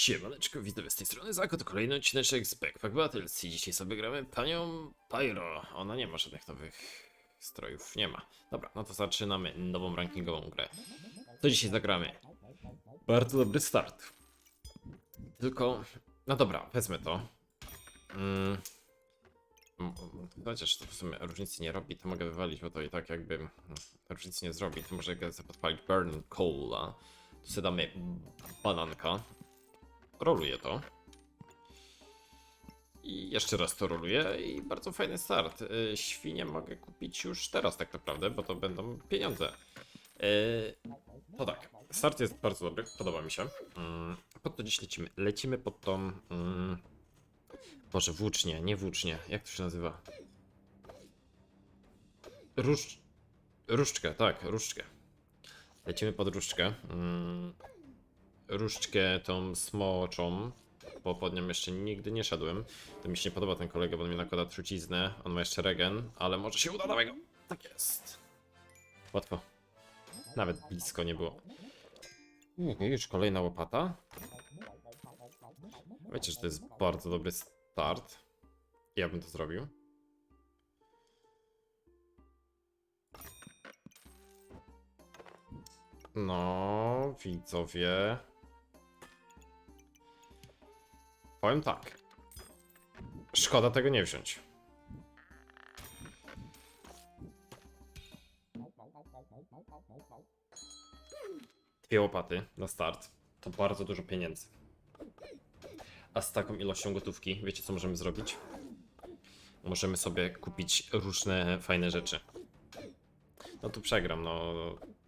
Siemaneczko, widzę z tej strony Zako, to kolejny odcineczek z Backpack Battles i dzisiaj sobie gramy panią Pyro. Ona nie ma żadnych nowych strojów, nie ma. Dobra, no to zaczynamy nową rankingową grę. To dzisiaj zagramy. Bardzo dobry start. Tylko, no dobra, wezmę to. Mm. Mm, Chociaż to w sumie różnicy nie robi, to mogę wywalić, bo to i tak jakby mm, różnicy nie zrobi. To może jak podpalić Burn Cola. Tu sobie damy bananka. Roluję to. I jeszcze raz to roluję i bardzo fajny start. Y, Świnie mogę kupić już teraz tak naprawdę, bo to będą pieniądze. Y, To tak, start jest bardzo dobry, podoba mi się. Mm, Pod to dziś lecimy. Lecimy pod tą... mm, Boże, włócznie, nie włócznie. Jak to się nazywa? Róż... Różdżkę, tak, różdżkę. Lecimy pod różdżkę. Różdżkę tą smoczą, bo pod nią jeszcze nigdy nie szedłem. To mi się nie podoba ten kolega, bo on mi nakłada truciznę. On ma jeszcze regen, ale może się uda nowego. Tak jest. Łatwo. Nawet blisko nie było. Już kolejna łopata. Wiecie, że to jest bardzo dobry start. Ja bym to zrobił. No, widzowie. Powiem tak. Szkoda tego nie wziąć. Dwie łopaty na start. To bardzo dużo pieniędzy. A z taką ilością gotówki, wiecie co możemy zrobić? Możemy sobie kupić różne fajne rzeczy. No tu przegram, no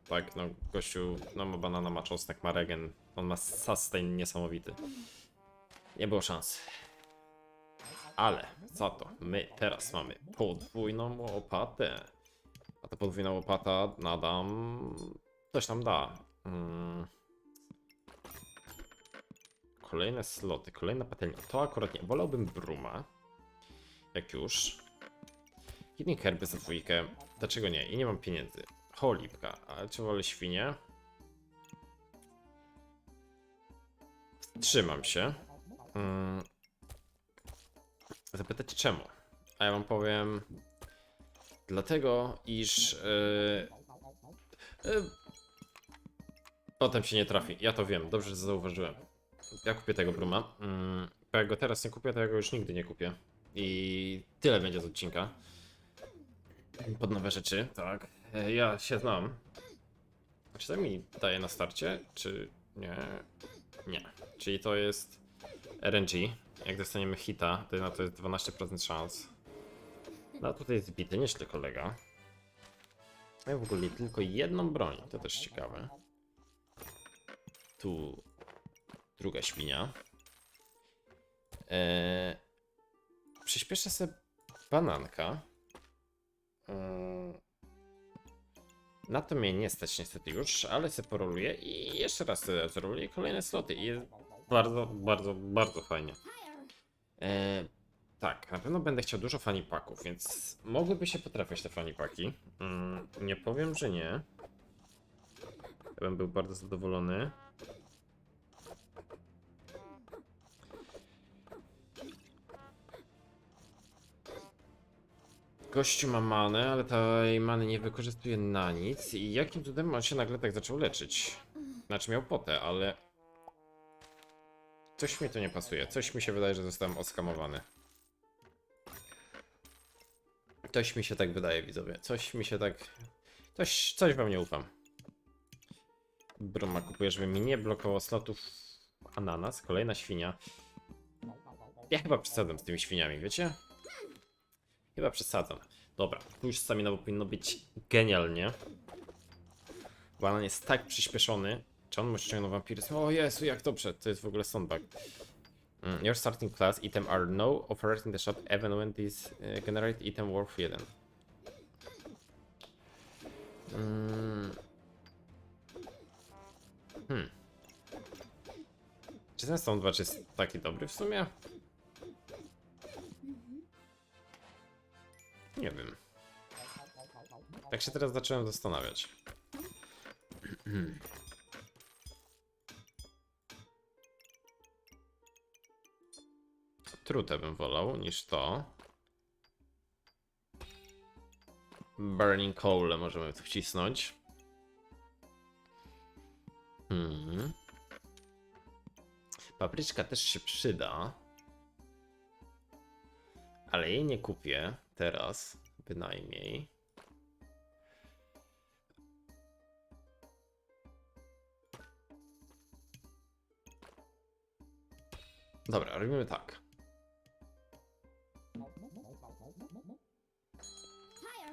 tak, no gościu, no ma banana, ma czosnek, ma regen, on ma sustain niesamowity. Nie było szans. Ale za to my teraz mamy podwójną łopatę. A ta podwójna łopata nadam... coś nam da. Mm. Kolejne sloty, kolejna patelnia. To akurat nie. Wolałbym Bruma. Jak już. Jednej herby za dwójkę. Dlaczego nie? I nie mam pieniędzy. Cholipka. Ale czy wolę świnie? Trzymam się. Mm. Zapytacie czemu? A ja wam powiem. Dlatego, iż. Yy, yy, potem się nie trafi. Ja to wiem, dobrze że zauważyłem. Ja kupię tego bruma. Mm, bo jak go teraz nie kupię, to ja go już nigdy nie kupię. I tyle będzie z odcinka. Pod nowe rzeczy, tak. E, Ja się znam. Czy to mi daje na starcie, czy nie? Nie. Czyli to jest RNG. Jak dostaniemy hita, to na to jest 12% szans. No tutaj jest zbity, nieźle kolega. Ja w ogóle tylko jedną broń, to też ciekawe. Tu druga świnia. Eee, przyspieszę sobie bananka. Eee, na to mnie nie stać niestety już, ale sobie poroluję i jeszcze raz zrobię kolejne sloty i bardzo, bardzo, bardzo fajnie. Eee, tak, na pewno będę chciał dużo fanipaków, więc mogłyby się potrafiać te fanipaki. Mm, nie powiem, że nie. Ja bym był bardzo zadowolony. Gościu ma manę, ale tej many nie wykorzystuje na nic. I jakim cudem on się nagle tak zaczął leczyć? Znaczy miał potę, ale... Coś mi tu nie pasuje. Coś mi się wydaje, że zostałem oskamowany. Coś mi się tak wydaje, widzowie. Coś mi się tak... Coś, coś wam nie ufam. Bruma kupuje, żeby mi nie blokowało slotów. Ananas, kolejna świnia. Ja chyba przesadzam z tymi świniami, wiecie? Chyba przesadzam. Dobra, już stamina powinno być genialnie. Banan jest tak przyspieszony. Czy on może ściągnąć vampiryzm? O Jezu, jak dobrze, to jest w ogóle soundback. Mm, your starting class item are no in the shop even when these uh, generate item worth 1. Mm. Hmm. Czy ten soundbatch jest taki dobry w sumie? Nie wiem. Tak się teraz zacząłem zastanawiać. Trutę bym wolał niż to. Burning Coal możemy tu wcisnąć. Hmm. Papryczka też się przyda. Ale jej nie kupię teraz, bynajmniej. Dobra, robimy tak.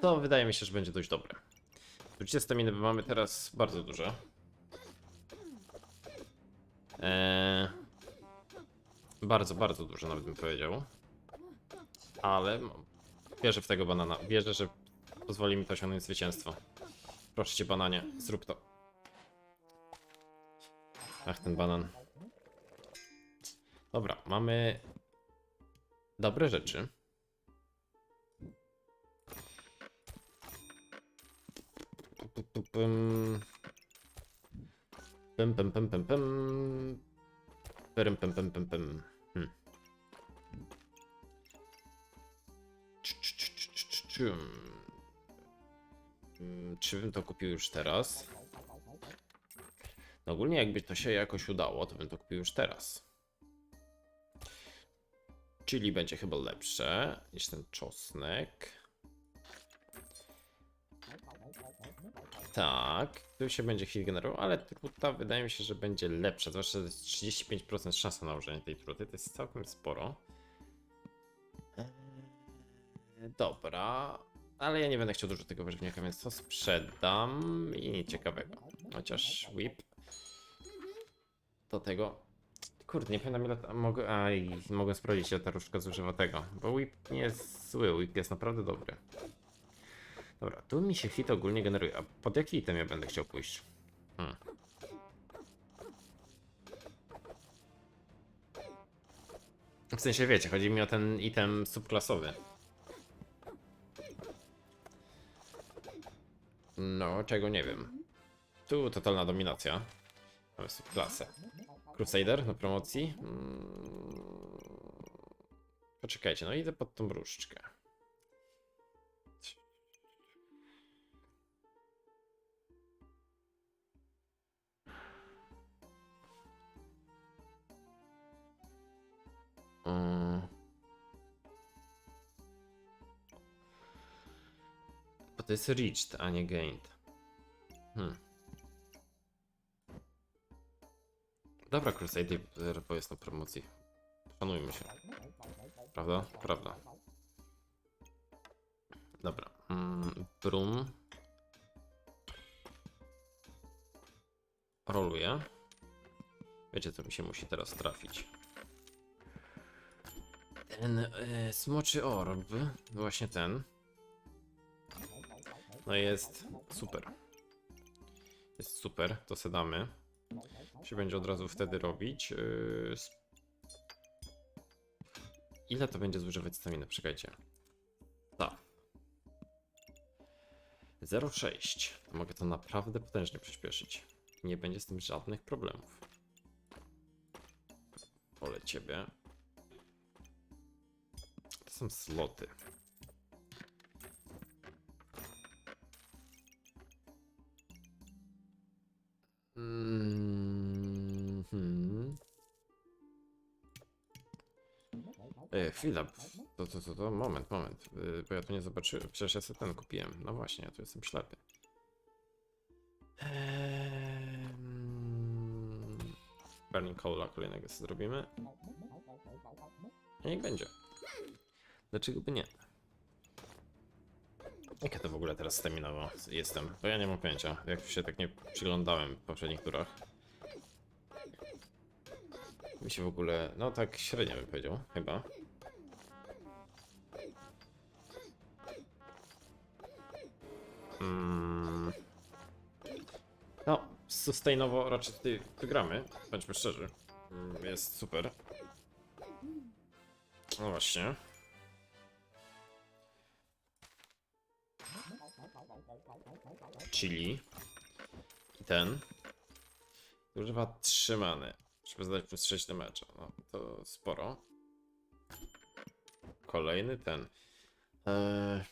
To wydaje mi się, że będzie dość dobre. Zużycie staminy mamy teraz bardzo duże. Eee, bardzo, bardzo duże nawet bym powiedział. Ale wierzę w tego banana. Wierzę, że pozwoli mi to osiągnąć zwycięstwo. Proszę cię, bananie, zrób to. Ach, ten banan. Dobra, mamy dobre rzeczy. Pum. Pym, pym, pym, pym, pym. Pym. Hmm. Mm, Czy bym to kupił już teraz? No ogólnie jakby to się jakoś udało, to bym to kupił już teraz. Czyli będzie chyba lepsze niż ten czosnek. Tak, tu się będzie hit generował, ale truta wydaje mi się, że będzie lepsza. Zwłaszcza, że jest 35% szansa na użycie tej truty, to jest całkiem sporo. Eee, Dobra, ale ja nie będę chciał dużo tego warzywniaka, więc to sprzedam i ciekawego. Chociaż whip do tego. Kurde, nie pamiętam ile ta- mogę. A i mogę sprawdzić, ile ta zużywa tego. Bo whip nie jest zły, whip jest naprawdę dobry. Dobra, tu mi się hit ogólnie generuje. A pod jaki item ja będę chciał pójść? Hmm. W sensie wiecie, chodzi mi o ten item subklasowy. No, czego nie wiem. Tu totalna dominacja. Mamy subklasę. Crusader na promocji. Mm. Poczekajcie, no idę pod tą różdżkę. Bo to jest reached, a nie gained. Hmm. Dobra, Crusader bo jest na promocji. Szanujmy się. Prawda? Prawda. Dobra. Mm. Roluję. Wiecie, co mi się musi teraz trafić. Ten e, smoczy orb, właśnie ten. No jest super. Jest super, to se damy. Się będzie od razu wtedy robić. Yy, Ile to będzie zużywać staminy? Czekajcie. Tak. 0,6. To Mogę to naprawdę potężnie przyspieszyć. Nie będzie z tym żadnych problemów. Wolę ciebie. Są sloty. Mhm. E, chwila, to, to, to, to, moment, moment, e, bo ja tu nie zobaczyłem, przecież ja sobie ten kupiłem, no właśnie, ja tu jestem ślepy. Ehm, Burning Cola kolejnego sobie zrobimy. A niech będzie. Dlaczego by nie? Jak ja to w ogóle teraz staminowo jestem? Bo ja nie mam pojęcia, jak się tak nie przyglądałem w poprzednich turach. Mi się w ogóle, no tak średnio bym powiedział, chyba. Mm. No, sustainowo raczej tutaj wygramy, bądźmy szczerzy. Mm, Jest super. No właśnie. Chili. I ten. Używa trzymany. Żeby zadać plus 6 do mecza. No, to sporo. Kolejny ten. Eee...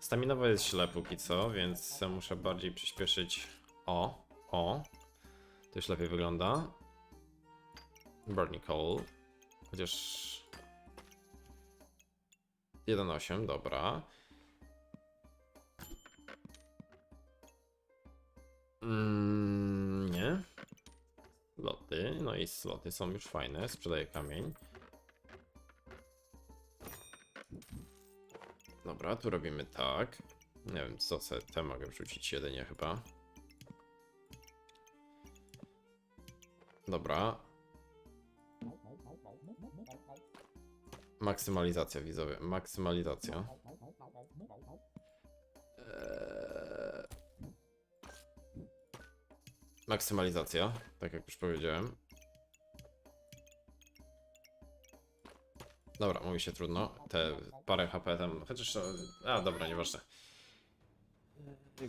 Staminowo jest źle póki co, więc muszę bardziej przyspieszyć. O, o. To już lepiej wygląda. Burning Coal. Chociaż... 1.8, dobra. Mm, nie. Sloty, no i sloty są już fajne, sprzedaję kamień. Dobra, tu robimy tak. Nie wiem, co se, te mogę wrzucić jedynie chyba. Dobra. Maksymalizacja widzowie, maksymalizacja. Maksymalizacja, tak jak już powiedziałem. Dobra, mówi się trudno. Te parę HP tam, chociaż... A, dobra, nieważne.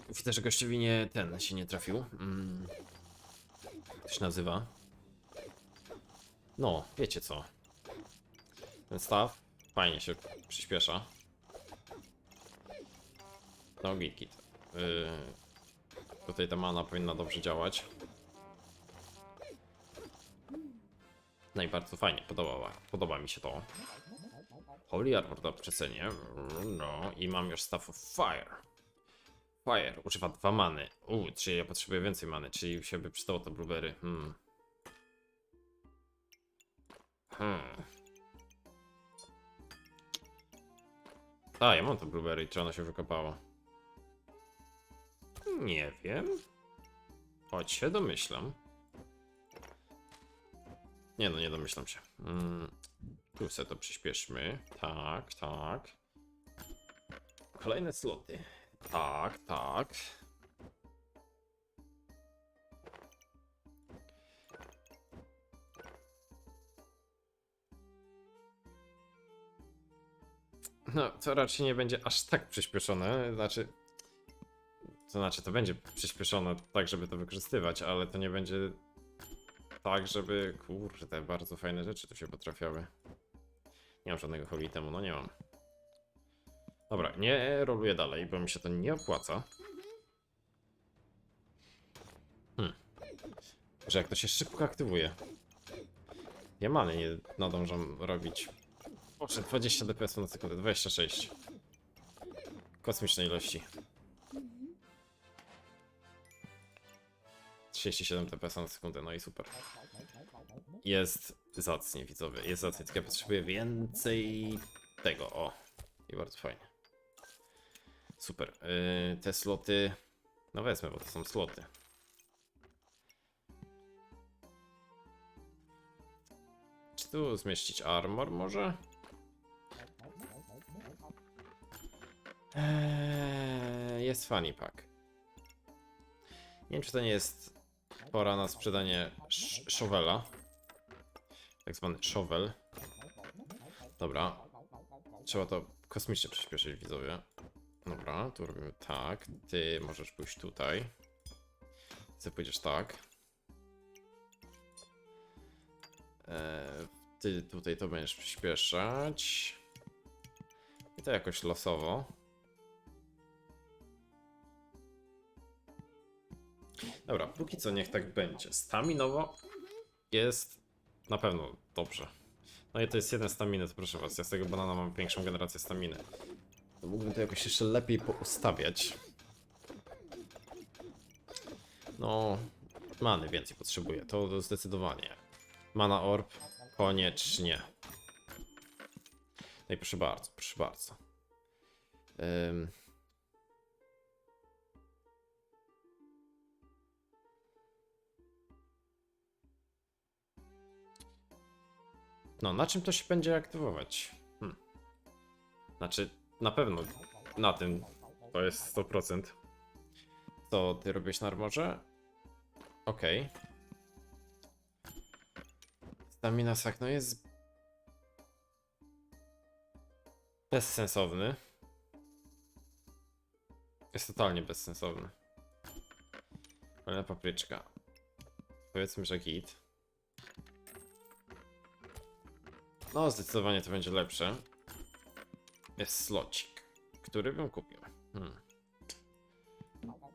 Widzę, że gościowi nie ten się nie trafił. Mm. To się nazywa. No, wiecie co. Ten staw fajnie się przyspiesza. No, git, git. Yy, tutaj ta mana powinna dobrze działać. No i bardzo fajnie, podoba, podoba mi się to. Holy Armor to przecenię. No i mam już Staff of Fire. Fire używa dwa many. Uuu, czyli ja potrzebuję więcej many, czyli się by przydało to blueberry. Hmm. Hmm. A, ja mam to blueberry, czy ono się wykopało? Nie wiem. Choć się domyślam. Nie no, nie domyślam się. Mm, tu sobie to przyspieszmy. Tak, tak. Kolejne sloty. Tak, tak. No, to raczej nie będzie aż tak przyspieszone. Znaczy. To znaczy, to będzie przyspieszone tak, żeby to wykorzystywać, ale to nie będzie tak, żeby. Kurde, bardzo fajne rzeczy tu się potrafiały. Nie mam żadnego hobby temu, no nie mam. Dobra, nie roluję dalej, bo mi się to nie opłaca. Hmm. Że jak to się szybko aktywuje. Ja many nie nadążam robić. Proszę, 20 dps na sekundę, 26. Kosmiczne ilości. 37 dps na sekundę, no i super. Jest zacnie, widzowie, jest zacnie, tylko ja potrzebuję więcej tego, o. I bardzo fajnie. Super. Yy, te sloty. No wezmę, bo to są sloty. Czy tu zmieścić armor może? Eee, jest funny pack. Nie wiem, czy to nie jest pora na sprzedanie sz szowela. Tak zwany szowel. Dobra. Trzeba to kosmicznie przyspieszyć, widzowie. Dobra, tu robimy tak. Ty możesz pójść tutaj. Ty pójdziesz tak. Eee, ty tutaj to będziesz przyspieszać. I to jakoś losowo. Dobra, póki co niech tak będzie. Staminowo jest na pewno dobrze. No i to jest jeden staminy, to proszę was, ja z tego banana mam większą generację staminy. To mógłbym to jakoś jeszcze lepiej poustawiać. No, many więcej potrzebuję, to zdecydowanie. Mana orb, koniecznie. No i proszę bardzo, proszę bardzo. Ym. No, na czym to się będzie aktywować? Hmm. Znaczy, na pewno na tym to jest 100%. Co ty robisz na armorze? Okej. Okay. Stamina sak, no jest bezsensowny. Jest totalnie bezsensowny. Ale papryczka. Powiedzmy, że git. No, zdecydowanie to będzie lepsze. Jest slocik, który bym kupił. Hmm.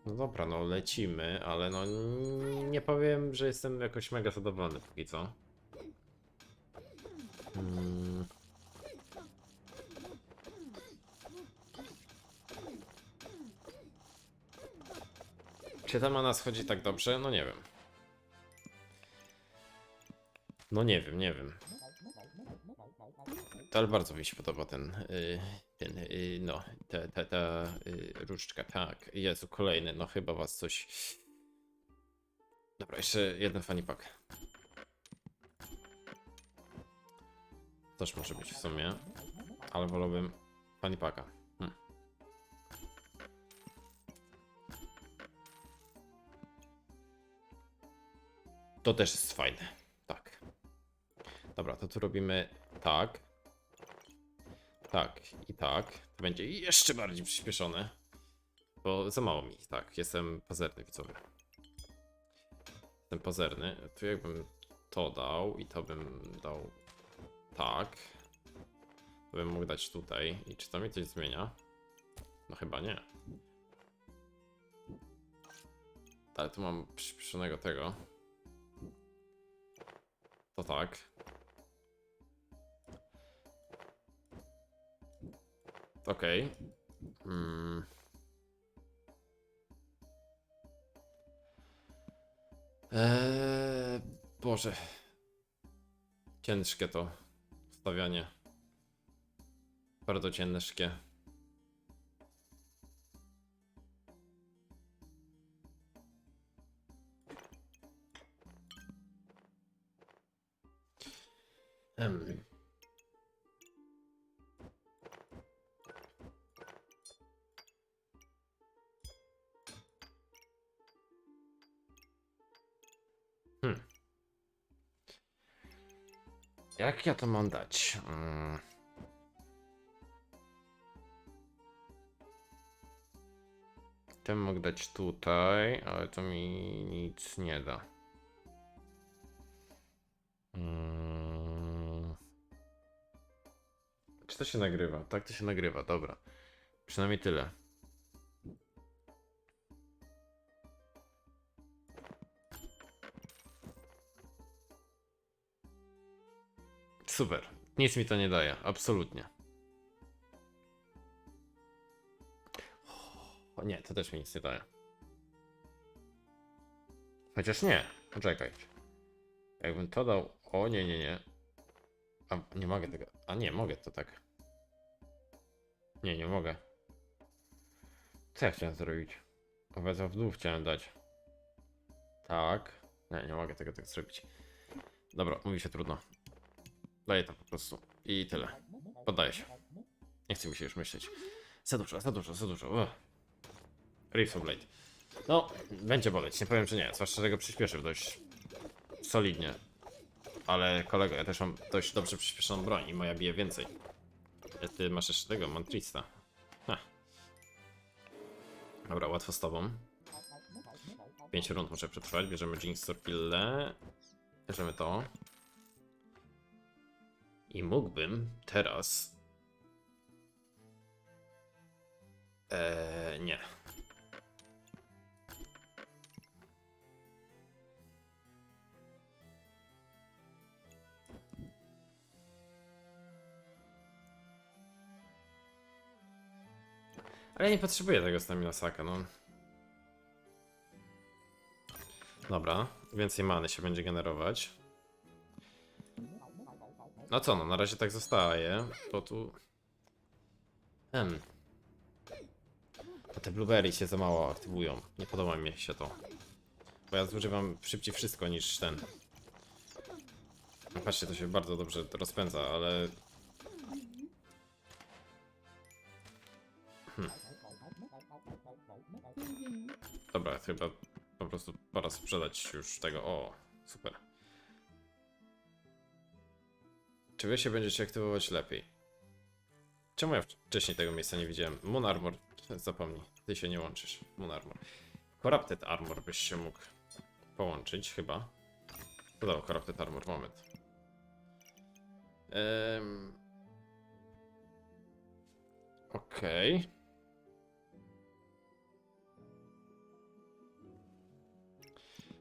No dobra, no lecimy, ale no nie powiem, że jestem jakoś mega zadowolony póki co. Hmm. Czy ta mana schodzi tak dobrze? No nie wiem. No nie wiem, nie wiem. Ale bardzo mi się podoba ten, y, ten, y, no, ta, ta, ta y, różdżka, tak. Jezu, kolejny, no chyba was coś... Dobra, jeszcze jeden funny pack. Też może być w sumie, ale wolałbym funny packa. Hmm. To też jest fajne, tak. Dobra, to tu robimy tak. Tak i tak. To będzie jeszcze bardziej przyspieszone. Bo za mało mi, tak. Jestem pazerny, widzowie. Jestem pazerny. Tu jakbym to dał i to bym dał tak. To bym mógł dać tutaj. I czy to mi coś zmienia? No chyba nie. Ale tu mam przyspieszonego tego. To tak. Okej. Mm. Eee, Boże. Ciężkie to stawianie. Bardzo ciężkie. To mam dać? Mm. Ten mogę dać tutaj, ale to mi nic nie da. Mm. Czy to się nagrywa? Tak, to się nagrywa, dobra. Przynajmniej tyle. Super. Nic mi to nie daje, absolutnie. O nie, to też mi nic nie daje. Chociaż nie, poczekaj. Jakbym to dał. O nie, nie, nie. A nie mogę tego. A nie, mogę to tak. Nie, nie mogę. Co ja chciałem zrobić? Obecnie w dół chciałem dać. Tak. Nie, nie mogę tego tak zrobić. Dobra, mówi się trudno. Daję to po prostu. I tyle. Poddaję się. Nie chce mi się już myśleć. Za dużo, za dużo, za dużo. Rift Blade. No, będzie boleć, nie powiem, że nie. Zwłaszcza, że tego przyspieszył dość solidnie. Ale kolego, ja też mam dość dobrze przyspieszoną broń i moja bije więcej. E, Ty masz jeszcze tego, Mantrista. Ha. Dobra, łatwo z tobą. 5 rund muszę przetrwać. Bierzemy Jinx Torpille. Bierzemy to. I mógłbym teraz. Eee, nie. Ale nie potrzebuję tego stamina saka, no. Dobra, więcej many się będzie generować. No co, no na razie tak zostaje, bo tu... Hmm. A te blueberry się za mało aktywują. Nie podoba mi się to. Bo ja zużywam szybciej wszystko niż ten. No Patrzcie, to się bardzo dobrze rozpędza, ale... Hmm. Dobra, chyba po prostu pora sprzedać już tego. O, super. Czy wy się będziecie aktywować lepiej? Czemu ja wcześniej tego miejsca nie widziałem? Moon Armor, zapomnij, ty się nie łączysz. Moon Armor. Corrupted Armor byś się mógł połączyć, chyba. Dodał Corrupted Armor, moment. Em, Okej.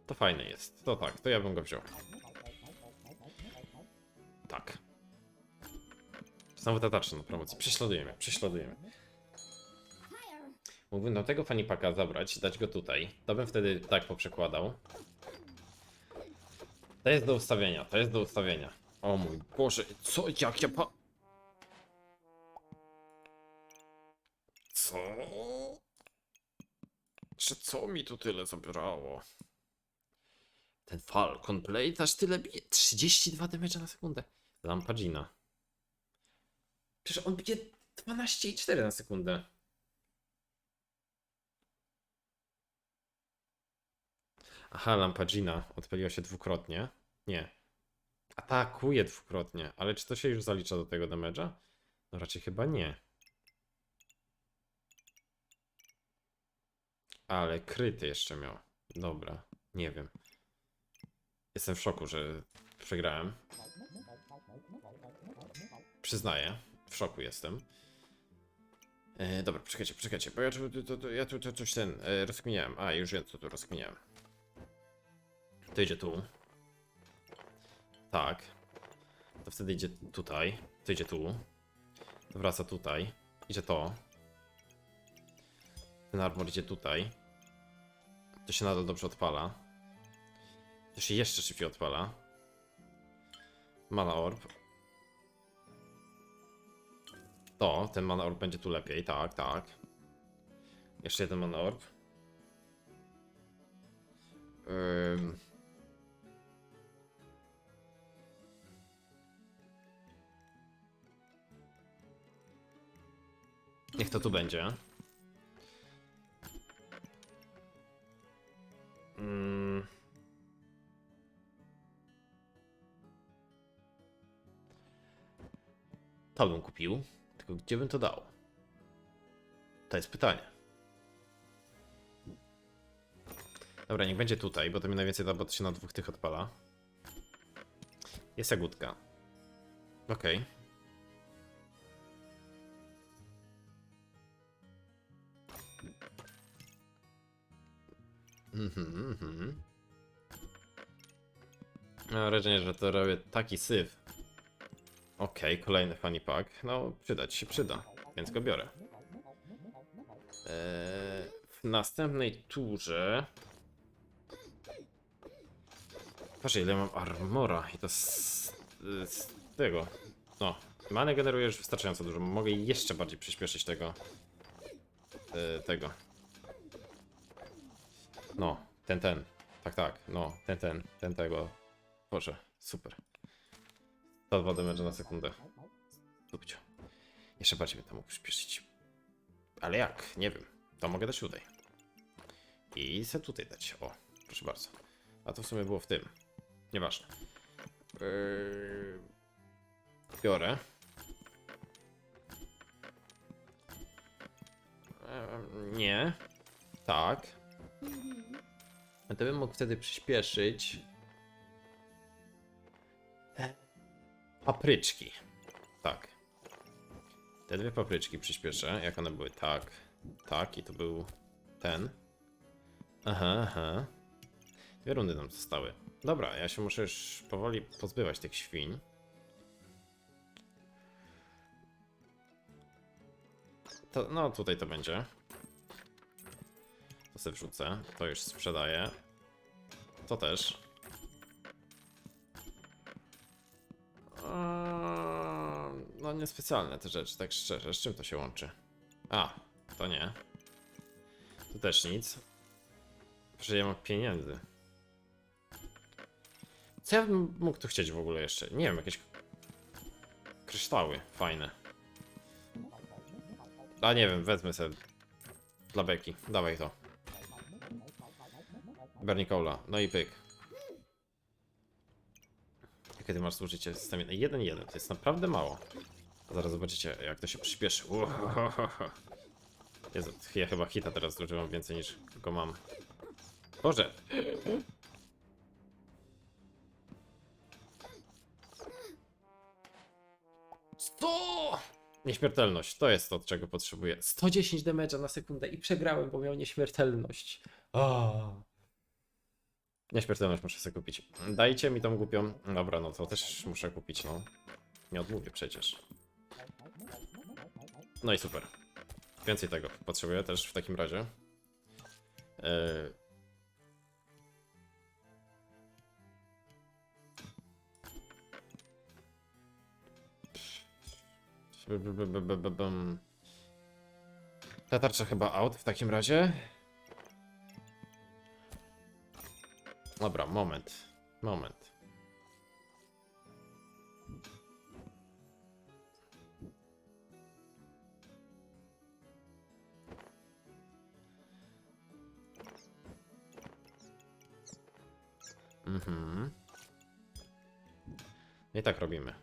To fajne jest. To tak, to ja bym go wziął. Znowu ta tarcza na promocji. Prześladujemy, prześladujemy. Mógłbym do tego fanipaka zabrać, dać go tutaj. To bym wtedy tak poprzekładał. To jest do ustawienia, to jest do ustawienia. O mój Boże, co, jak ja pa... Co? Że co mi tu tyle zabierało? Ten Falcon Blade aż tyle bije. 32 damage na sekundę. Lampagina. Przecież on bije 12,4 na sekundę. Aha, Lampagina odpaliła się dwukrotnie. Nie. Atakuje dwukrotnie, ale czy to się już zalicza do tego damage'a? No raczej chyba nie. Ale kryty jeszcze miał. Dobra, nie wiem. Jestem w szoku, że przegrałem. Przyznaję, w szoku jestem. E, dobra, poczekajcie, poczekajcie, bo ja tu, tu, tu, ja tu, tu coś ten e, rozkminiałem. A, już wiem, co tu rozkminiałem. To idzie tu. Tak. To wtedy idzie tutaj. To idzie tu. To wraca tutaj. Idzie to. Ten armor idzie tutaj. To się nadal dobrze odpala. To się jeszcze szybciej odpala. Mana orb. To, ten mana orb będzie tu lepiej, tak, tak. Jeszcze jeden mana orb. Ym. Niech to tu będzie. To bym kupił, gdzie bym to dał? To jest pytanie. Dobra, niech będzie tutaj, bo to mi najwięcej da, bo to się na dwóch tych odpala. Jest jagódka. Okej. Mhm, mhm. Mam wrażenie, że to robię taki syf. Okej, kolejny funny pack. No, przydać się przyda, więc go biorę. Eee, w następnej turze... Patrz, ile mam armora i to z, z tego. No, manę generuję już wystarczająco dużo. Mogę jeszcze bardziej przyspieszyć tego. e, tego. No, ten, ten. Tak, tak. No, ten, ten, ten tego. Boże, super. 102 damage na sekundę. Lubcio. Jeszcze bardziej bym to mógł przyspieszyć. Ale jak? Nie wiem. To mogę dać tutaj. I se tutaj dać. O, proszę bardzo. A to w sumie było w tym. Nieważne. Yy... Biorę. Eee, Nie. Tak. To bym mógł wtedy przyspieszyć. Papryczki. Tak. Te dwie papryczki przyspieszę. Jak one były? Tak. Tak, i to był ten. Aha, aha. Dwie rundy nam zostały. Dobra, ja się muszę już powoli pozbywać tych świń. To, no, tutaj to będzie. To sobie wrzucę. To już sprzedaję. To też. Eee, No niespecjalne te rzeczy, tak szczerze. Z czym to się łączy? A, to nie. Tu też nic. Mam pieniędzy. Co ja bym mógł tu chcieć w ogóle jeszcze? Nie wiem, jakieś kryształy fajne. A nie wiem, wezmę sobie dla beki. Dawaj to. Bernikola, no i pyk. Jakie ty masz zużycie systemie? 1-1, to jest naprawdę mało. A zaraz zobaczycie, jak to się przyspieszy. Jezu, ja chyba hita teraz zużywam więcej niż go mam. Boże! To! Nieśmiertelność, to jest to, czego potrzebuję. 110 damage'a na sekundę i przegrałem, bo miał nieśmiertelność. O. Nieśmiertelność muszę sobie kupić. Dajcie mi tą głupią. Dobra, no to też muszę kupić, no. Nie odmówię przecież. No i super. Więcej tego potrzebuję też w takim razie. Yy... Ta tarcza chyba out w takim razie. Dobra, moment. Moment. Mhm. I tak robimy.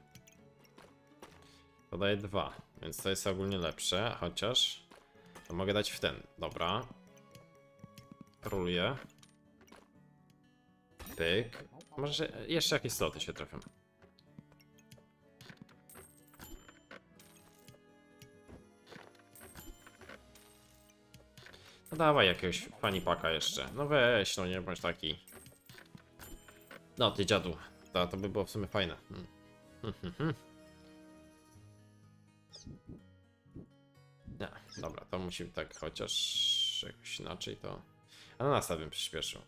Podaję dwa, więc to jest ogólnie lepsze, chociaż to mogę dać w ten. Dobra. Ruluję. Pyk. Może jeszcze jakieś sloty się trafią. No dawaj jakiegoś pani paka jeszcze. No weź, no nie bądź taki. No ty dziadu. To, to by było w sumie fajne. Hmm. Hmm, hmm, hmm. Dobra, to musi tak chociaż jakoś inaczej to. Ananasa bym przyspieszył.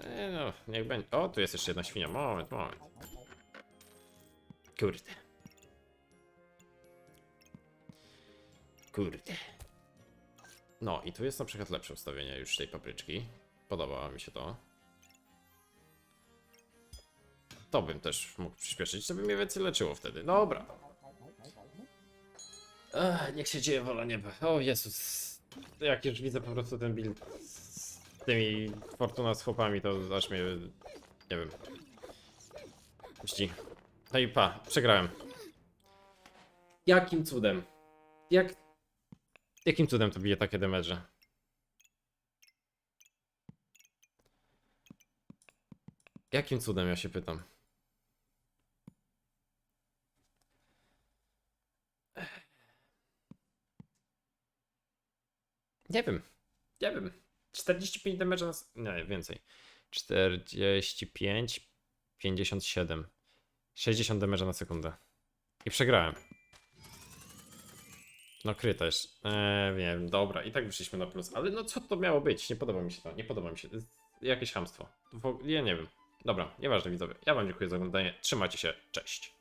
E, no, niech będzie. O, tu jest jeszcze jedna świnia. Moment, moment. Kurde. Kurde. No i tu jest na przykład lepsze ustawienie już tej papryczki. Podoba mi się to. To bym też mógł przyspieszyć, to by mnie więcej leczyło wtedy. Dobra. Ech, niech się dzieje wola nieba. O Jezus. Jak już widzę po prostu ten build tymi Fortuna z chłopami, to aż mnie... Nie wiem. Puści. No i pa, przegrałem. Jakim cudem? Jak... Jakim cudem to bije takie damage? Jakim cudem, ja się pytam. Nie wiem. Nie wiem. 45 damage na... Nie, więcej. 45, 57. 60 damage na sekundę. I przegrałem. No kryta jeszcze. Eee, wiem, dobra. I tak wyszliśmy na plus. Ale no co to miało być? Nie podoba mi się to. Nie podoba mi się. Jakieś hamstwo. Ja nie wiem. Dobra, nieważne widzowie. Ja wam dziękuję za oglądanie. Trzymajcie się. Cześć.